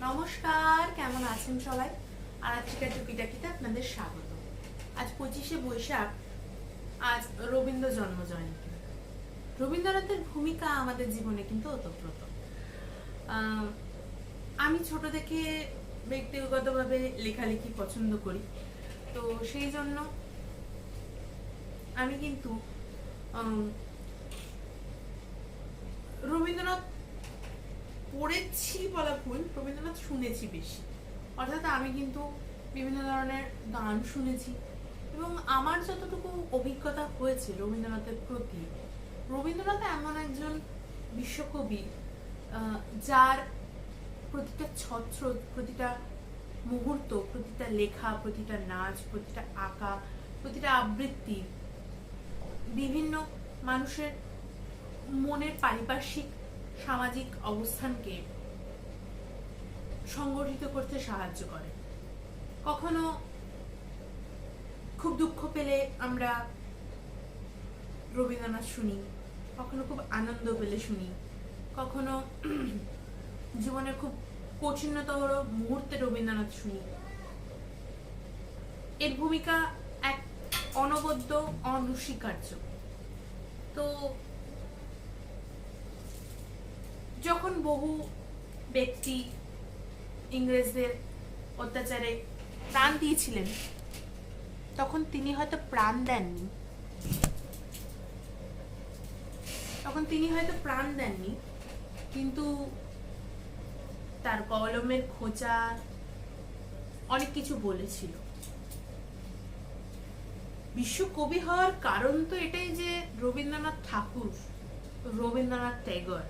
নমস্কার কেমন আছেন সবাই? আর আজকে টুকিটাকিতে আপনাদের স্বাগত। আজ পঁচিশে বৈশাখ আজ রবীন্দ্র জন্ম জয়ন্তী রবীন্দ্রনাথের ভূমিকা আমাদের জীবনে কিন্তু ওতপ্রোত। আহ, আমি ছোট থেকে ব্যক্তিগতভাবে লেখালেখি পছন্দ করি তো সেই জন্য আমি কিন্তু উম, রবীন্দ্রনাথ পড়েছি বলা ভুল, রবীন্দ্রনাথ শুনেছি বেশি। অর্থাৎ আমি কিন্তু বিভিন্ন ধরনের গান শুনেছি। এবং আমার যতটুকু অভিজ্ঞতা হয়েছে রবীন্দ্রনাথের প্রতি, রবীন্দ্রনাথ এমন একজন বিশ্বকবি যার প্রতিটা ছত্র, প্রতিটা মুহূর্ত, প্রতিটা লেখা, প্রতিটা নাচ, প্রতিটা আঁকা, প্রতিটা আবৃত্তি বিভিন্ন মানুষের মনের পারিপার্শ্বিক সামাজিক অবস্থানকে সংগঠিত করতে সাহায্য করে। কখনো খুব দুঃখ পেলে আমরা রবীন্দ্রনাথ শুনি, কখনো খুব আনন্দ পেলে শুনি, কখনো জীবনের খুব কঠিনতর মুহূর্তে রবীন্দ্রনাথ শুনি। এর ভূমিকা এক অনবদ্য, অনস্বীকার্য। তো যখন বহু ব্যক্তি ইংরেজদের অত্যাচারে প্রাণ দিয়েছিলেন, তখন তিনি হয়তো প্রাণ দেননি। তখন তিনি হয়তো প্রাণ দেননি, কিন্তু তার কলমের খোঁচা অনেক কিছু বলেছিল। বিশ্বকবি হওয়ার কারণ তো এটাই যে রবীন্দ্রনাথ ঠাকুর, রবীন্দ্রনাথ ট্যাগর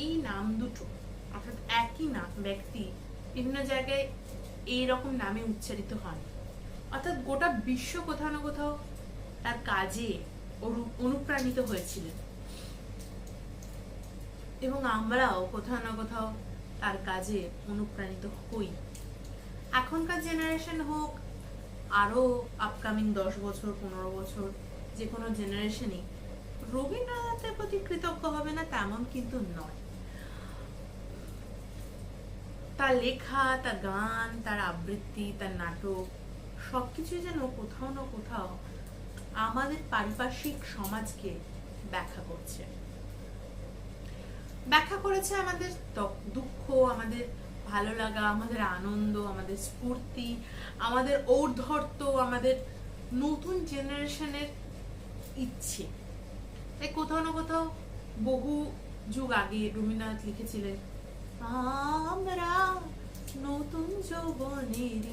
এই নাম দুটো, অর্থাৎ একই নাম ব্যক্তি বিভিন্ন জায়গায় এই রকম নামে উচ্চারিত হন অর্থাৎ গোটা বিশ্ব কোথাও না কোথাও তার কাজে অনুপ্রাণিত হয়েছিলেন। এবং আমরাও কোথাও না কোথাও তার কাজে অনুপ্রাণিত হই। এখনকার জেনারেশন হোক, আরও আপকামিং দশ বছর, পনেরো বছর যে কোনো জেনারেশনই রবীন্দ্রনাথের প্রতি কৃতজ্ঞ হবে না তেমন কিন্তু নয়। তার লেখা, তার গান, তার আবৃত্তি, তার নাটক সবকিছু যেন কোথাও না কোথাও আমাদের পারিপার্শ্বিক সমাজকে ব্যাখ্যা করছে। ব্যাখ্যা করেছে আমাদের দুঃখ, আমাদের ভালো লাগা, আমাদের আনন্দ, আমাদের স্ফূর্তি, আমাদের ঔর্ধত্ব আমাদের নতুন জেনারেশনের ইচ্ছে। তাই কোথাও না কোথাও বহু যুগ আগে রবীন্দ্রনাথ লিখেছিলেন, আমরা নতুন যৌবনের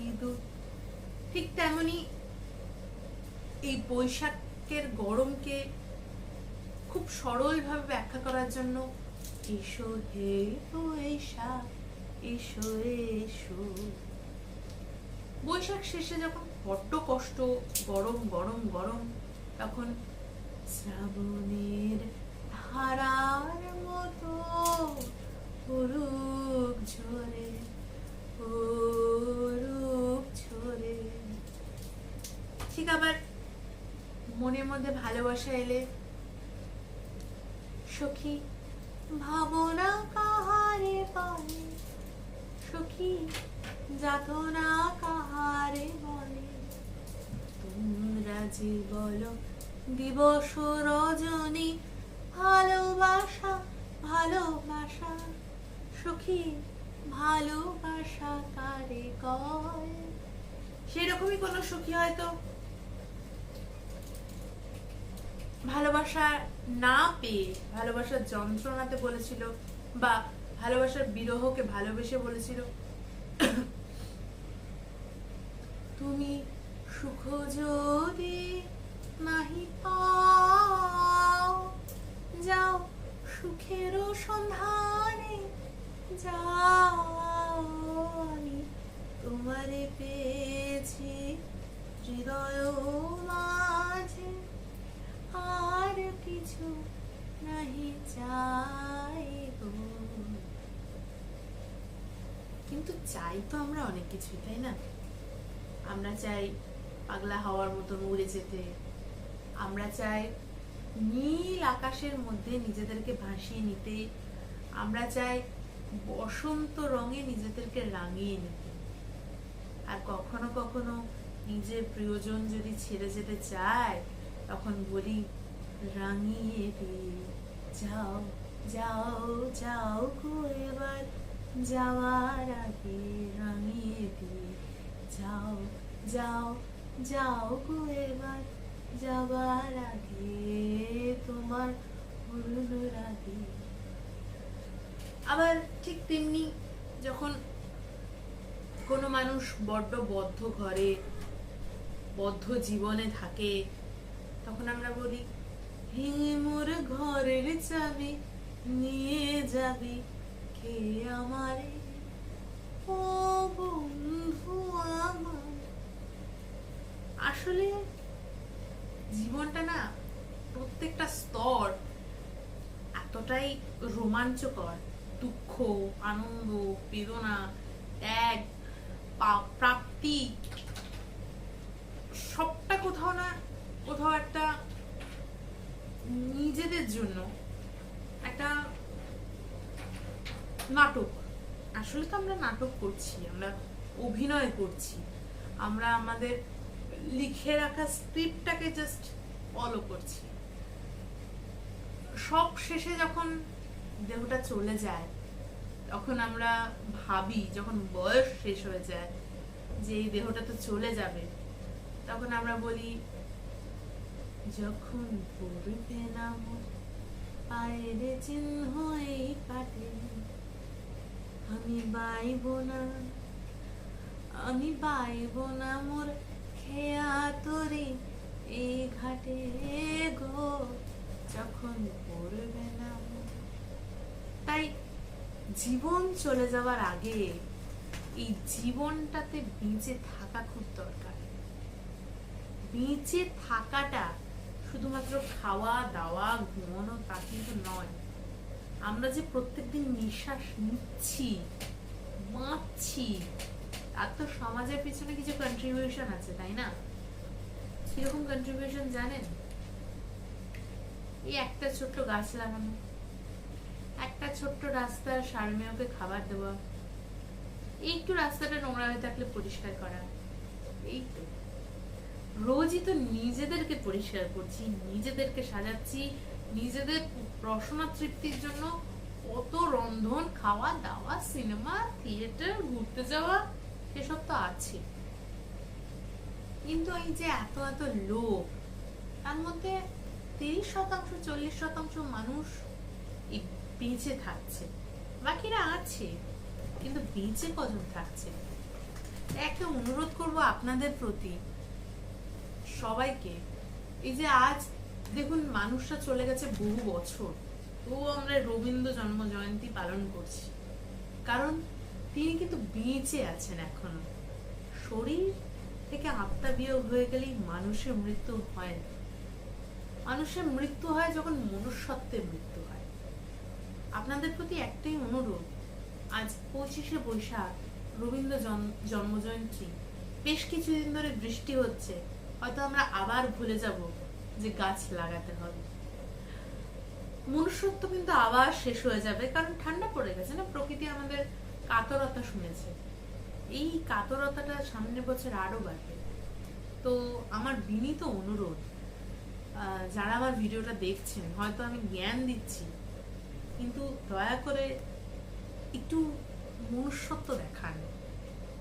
ঠিক তেমনি এই বৈশাখের গরমকে খুব সরলভাবে ব্যাখ্যা করার জন্য, এসো হে বৈশাখ, এসো এসো। বৈশাখ শেষে যখন বড্ড কষ্ট, গরম গরম গরম, তখন শ্রাবণের ধারার মতো পড়ুক ঝরে পড়ুক ঝরে। ঠিক আবার মনের মধ্যে ভালোবাসা এলে সখী, ভাবনা কাহারে বলে সখী, যাতনা কাহারে বলে তোমরা যে বলো দিবস রজনী, ভালোবাসা ভালোবাসা, সখী, ভালোবাসা কারে কয়? সেরকমই কোনো সখী হয়তো ভালোবাসা না পেয়ে, ভালোবাসার যন্ত্রণাতে বলেছিল বা ভালোবাসার বিরহকে ভালোবেসে বলেছিল। তুমি সুখ যদি নাহি পাও। যাও সুখের সন্ধানে যাও আমি তোমারে পেয়েছি হৃদয় মাঝে। আর কিছু নাহি চাই। কিন্তু চাই তো আমরা অনেক কিছুই, তাই না? আমরা চাই পাগলা হওয়ার মতন উড়ে যেতে। আমরা চাই নীল আকাশের মধ্যে নিজেদেরকে ভাসিয়ে নিতে, আমরা চাই বসন্ত রঙে নিজেদেরকে রাঙিয়ে নিতে। আর কখনো কখনো নিজের প্রিয়জন যদি ছেড়ে যেতে চায়, তখন বলি, রাঙিয়ে দে। যাও যাও যাও এবার। যাওয়ার আগে রাঙিয়ে দে। যাও যাও যাও এবার। যাবার আগে তোমার হলুদ রাগে। আবার ঠিক তেমনি যখন কোনো মানুষ বড্ড বদ্ধ ঘরে, বদ্ধ জীবনে থাকে, তখন আমরা বলি, হে মোর ঘরের চাবি, নিয়ে যাবি কে আমারে? বন্ধু আমার। আসলে জীবনটা না প্রত্যেকটা স্তর এতটাই রোমাঞ্চকর। দুঃখ, আনন্দ, বেদনা, ত্যাগ প্রাপ্তি, সবটা কোথাও না কোথাও একটা নিজেদের জন্য একটা নাটক। আসলে তো আমরা নাটক করছি, আমরা অভিনয় করছি, আমরা আমাদের লিখে রাখা স্ক্রিপ্টটাকে জাস্ট ফলো করছি। সব শেষে যখন দেহটা চলে যায়, তখন আমরা ভাবি, যখন বয়স শেষ হয়ে যায় যে এই দেহটা তো চলে যাবে, তখন আমরা বলি, যখন পড়বে না পায়ের চিহ্ন এই কাটে, আমি বাইব না, আমি বাইব না মোর খেয়া তরি এই ঘাটে গো, যখন পড়বে না। তাই জীবন চলে যাওয়ার আগে এই জীবনটাতে বেঁচে থাকা খুব দরকার বেঁচে থাকাটা শুধুমাত্র খাওয়া, দাওয়া, ঘুমানো তা কিন্তু নয় আমরা যে প্রত্যেকদিন নিঃশ্বাস নিচ্ছি বাঁচছি তার তো সমাজের পিছনে কিছু কন্ট্রিবিউশন আছে, তাই না? কীরকম কন্ট্রিবিউশন জানেন? এই একটা ছোট্ট গাছ লাগানো, একটা ছোট্ট রাস্তার সারমেয়কে খাবার দেওয়া একটু রাস্তাটা নোংরা হয়ে থাকলে পরিষ্কার করা, এই তো। রোজই তো নিজেদেরকে পরিষ্কার করছি, নিজেদেরকে সাজাচ্ছি, নিজেদের রসনা তৃপ্তির জন্য কত রন্ধন, খাওয়া দাওয়া, সিনেমা থিয়েটার ঘুরতে যাওয়া সেসব তো আছে। কিন্তু এই যে এত এত লোক, তার মধ্যে তিরিশ শতাংশ, চল্লিশ শতাংশ মানুষ বেঁচে থাকছে। বাকিরা আছে, কিন্তু বেঁচে কজন থাকছে? একটা অনুরোধ করব আপনাদের প্রতি, সবাইকে, এই যে আজ দেখুন মানুষরা চলে গেছে বহু বছর। তবুও আমরা রবীন্দ্র জন্ম জয়ন্তী পালন করছি। কারণ তিনি কিন্তু বেঁচে আছেন এখনও। শরীর থেকে আত্মা বিয়োগ হয়ে গেলেই মানুষের মৃত্যু হয় না। মানুষের মৃত্যু হয় যখন মনুষ্যত্বের মৃত্যু হয়। আপনাদের প্রতি একটাই অনুরোধ, আজ পঁচিশে বৈশাখ, রবীন্দ্র জন্মজয়ন্তী। বেশ কিছুদিন ধরে বৃষ্টি হচ্ছে, হয়তো আমরা আবার ভুলে যাব যে গাছ লাগাতে হবে। মনুষ্যত্ব কিন্তু আবার শেষ হয়ে যাবে, কারণ ঠান্ডা পড়ে গেছে না? প্রকৃতি আমাদের কাতরতা শুনেছে। এই কাতরতাটা সামনের বছর আরও বাড়বে। তো আমার বিনীত অনুরোধ যারা আমার ভিডিওটা দেখছেন, হয়তো আমি জ্ঞান দিচ্ছি, কিন্তু দয়া করে একটু মনুষ্যত্ব দেখান।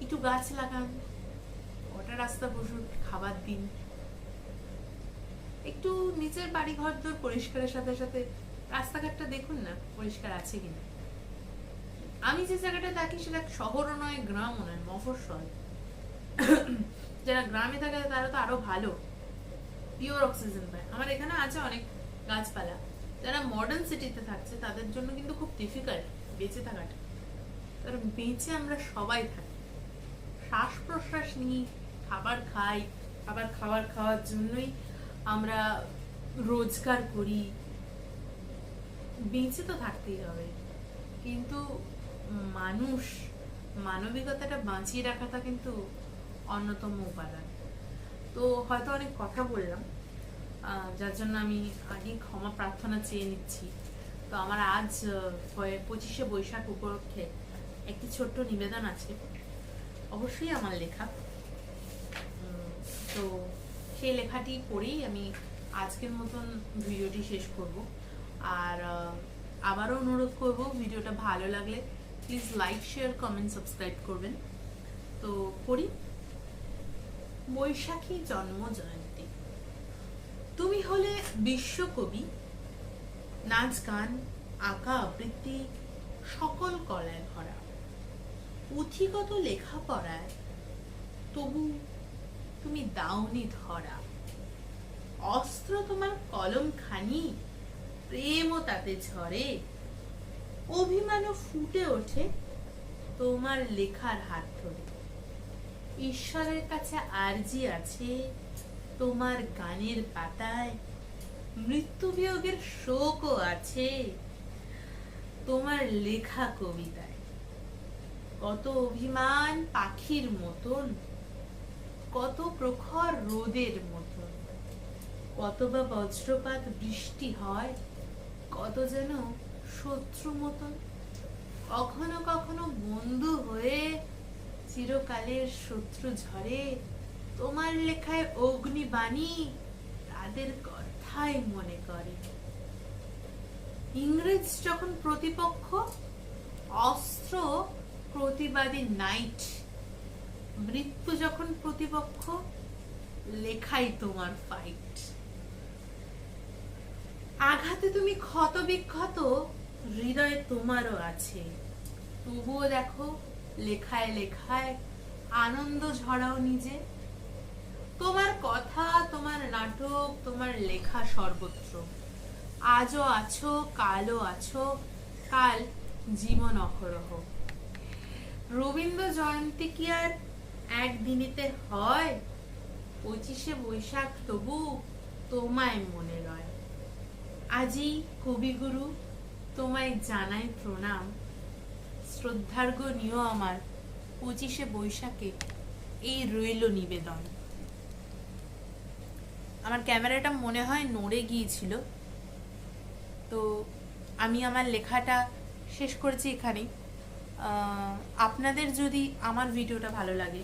একটু গাছ লাগান, কটা রাস্তা বসুন খাবার দিন। একটু নিজের বাড়ি ঘর দর পরিষ্কারের সাথে সাথে রাস্তাঘাটটা দেখুন না, পরিষ্কার আছে কিনা। আমি যে জায়গাটা থাকি সেটা শহরও নয় গ্রামও নয়, মফস্বল। যারা গ্রামে থাকে তারা তো আরও ভালো। পিওর অক্সিজেন পায়। আমার এখানে আছে অনেক গাছপালা। যারা মডার্ন সিটিতে থাকছে, তাদের জন্য কিন্তু খুব ডিফিকাল্ট বেঁচে থাকাটা। কারণ বেঁচে আমরা সবাই থাকি। শ্বাস প্রশ্বাস নিই, খাবার খাই খাবার খাবার খাওয়ার জন্যই আমরা রোজগার করি। বেঁচে তো থাকতেই হবে। কিন্তু মানুষ, মানবিকতাটা বাঁচিয়ে রাখাটা কিন্তু অন্যতম উপাদান। তো হয়তো অনেক কথা বললাম যার জন্য আমি আগে ক্ষমা প্রার্থনা চেয়ে নিচ্ছি। তো আমার আজ পঁচিশে বৈশাখ উপলক্ষে একটি ছোট্ট নিবেদন আছে। অবশ্যই আমার লেখা। তো সেই লেখাটি পড়েই আমি আজকের মতন ভিডিওটি শেষ করব। আর আবারও অনুরোধ করব, ভিডিওটা ভালো লাগলে please like share comment subscribe করবেন। তো পড়ি। বৈশাখী জন্ম জয়ন্তী। তুমি হলে বিশ্বকবি, নাচ, গান, আঁকা, আবৃত্তি, সকল কলায় ভরা। পুঁথিগত লেখাপড়ায় তবু তুমি দাওনি ধরা। অস্ত্র তোমার কলম খানি প্রেমও তাতে ঝরে। অভিমানও ফুটে ওঠে তোমার লেখার হাত ধরে। ঈশ্বরের কাছে আরজি আছে তোমার গানের পাতায় মৃত্যু বিয়োগের শোকও আছে তোমার লেখা কবিতায়। কত অভিমান পাখির মতন, কত প্রখর রোদের মতন, কত বা বজ্রপাত বৃষ্টি হয়, কত যেন শত্রু মতন। কখনো কখনো বন্ধু হয়ে চিরকালের শত্রু ঝরে। তোমার লেখায় অগ্নিবাণী তাদের কথাই মনে করে। ইংরেজ যখন প্রতিপক্ষ, অস্ত্র প্রতিবাদী নাইট। মৃত্যু যখন প্রতিপক্ষ, লেখাই তোমার ফাইট আঘাতে তুমি ক্ষত বিক্ষত হৃদয়ে তোমারও আছে। তবুও দেখো, লেখায় লেখায় আনন্দ ঝরাও নিজে। তোমার কথা, তোমার নাটক, তোমার লেখা সর্বত্র। আজও আছো, কালও আছো, কাল জীবন অহরহ। রবীন্দ্র জয়ন্তী কি আর একদিনিতে হয়? পঁচিশে বৈশাখ তবু তোমায় মনে রয় আজি কবিগুরু তোমায় জানাই প্রণাম। শ্রদ্ধার্ঘ নিও আমার পঁচিশে বৈশাখে এই রইল নিবেদন। আমার ক্যামেরাটা মনে হয় নড়ে গিয়েছিল। তো আমি আমার লেখাটা শেষ করেছি এখানেই। আপনাদের যদি আমার ভিডিওটা ভালো লাগে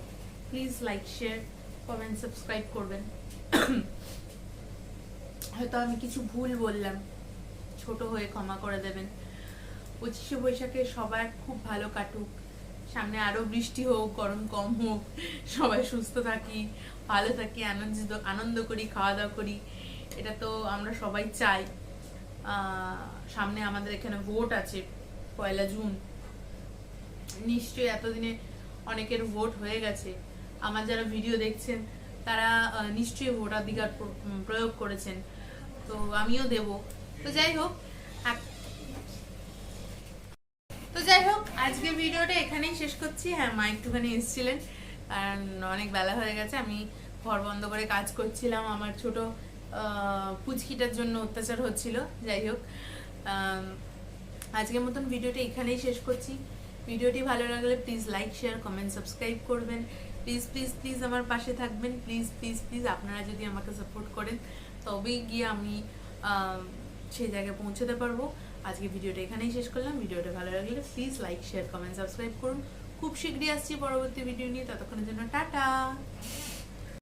please like share comment subscribe করবেন। হয়তো আমি কিছু ভুল বললাম। ছোট হয়ে ক্ষমা করে দেবেন। পঁচিশে বৈশাখে সবার খুব ভালো কাটুক। সামনে আরও বৃষ্টি হোক, গরম কম হোক, সবাই সুস্থ থাকি, ভালো থাকি, আনন্দিত, আনন্দ করি, খাওয়া দাওয়া করি, এটা তো আমরা সবাই চাই। সামনে আমাদের এখানে ভোট আছে, পয়লা জুন। নিশ্চয়ই এতদিনে অনেকের ভোট হয়ে গেছে। আমার যারা ভিডিও দেখছেন, তারা নিশ্চয়ই ভোটাধিকার প্রয়োগ করেছেন। তো আমিও দেব। তো যাই হোক তো যাই হোক আজকে ভিডিওটা এখানেই শেষ করছি। হ্যাঁ মা একটুখানি এসেছিলেন কারণ অনেক বেলা হয়ে গেছে। আমি ঘর বন্ধ করে কাজ করছিলাম। আমার ছোট পুচকিটার জন্য অত্যাচার হচ্ছিল। যাই হোক আজকের মতন ভিডিওটা এখানেই শেষ করছি। ভিডিওটি ভালো লাগলে please like share comment subscribe করবেন। প্লিজ প্লিজ প্লিজ আমার পাশে থাকবেন। প্লিজ প্লিজ প্লিজ আপনারা যদি আমাকে সাপোর্ট করেন তবেই গিয়ে আম, সেই জায়গায় পৌঁছতে পারব। আজকে ভিডিওটা এখানেই শেষ করলাম। ভিডিওটা ভালো লাগলে please like share comment subscribe করুন। খুব শীঘ্রই আসছি পরবর্তী ভিডিও নিয়ে। ততক্ষণের জন্য টাটা!